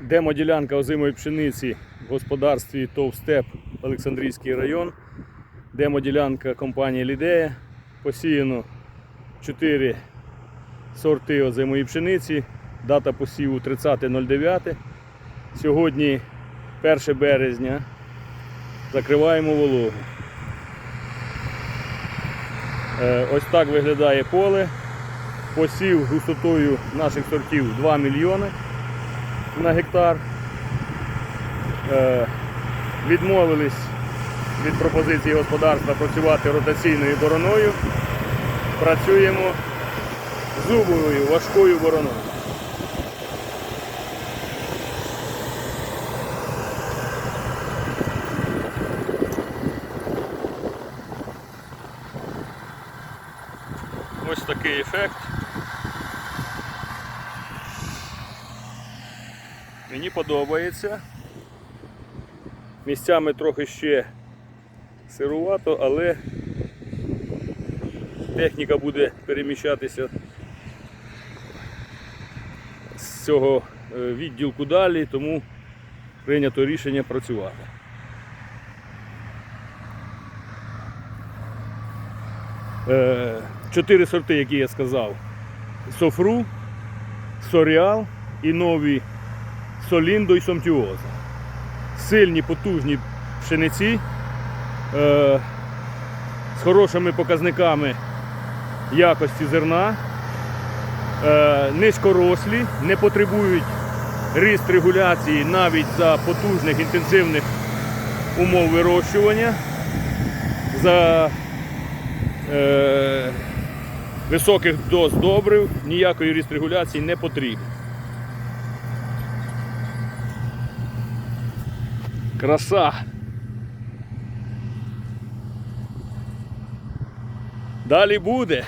Демоділянка озимої пшениці в господарстві ТОВ «Степ» Олександрійський район. Демоділянка компанії Лідея. Посіяно 4 сорти озимої пшениці. Дата посіву 30.09. Сьогодні 1 березня. Закриваємо вологу. Е, Ось так виглядає поле. Посів густотою наших сортів 2 мільйони на гектар. Е, Відмовились від пропозиції господарства працювати ротаційною бороною. Працюємо зубовою важкою бороною. Ось такий ефект. Мені подобається. Місцями трохи ще сирувато, але техніка буде переміщатися з цього е, відділку далі, тому прийнято рішення працювати. Е, Чотири сорти, які я сказав: Софру, Соріал і нові Соліндо і Сомтіоза. Сильні, потужні пшениці е, з хорошими показниками якості зерна, е, низькорослі, не потребують ріст регуляції навіть за потужних інтенсивних умов вирощування, за е, високих доз добрив, ніякої ріст регуляції не потрібно. Краса. Далі буде.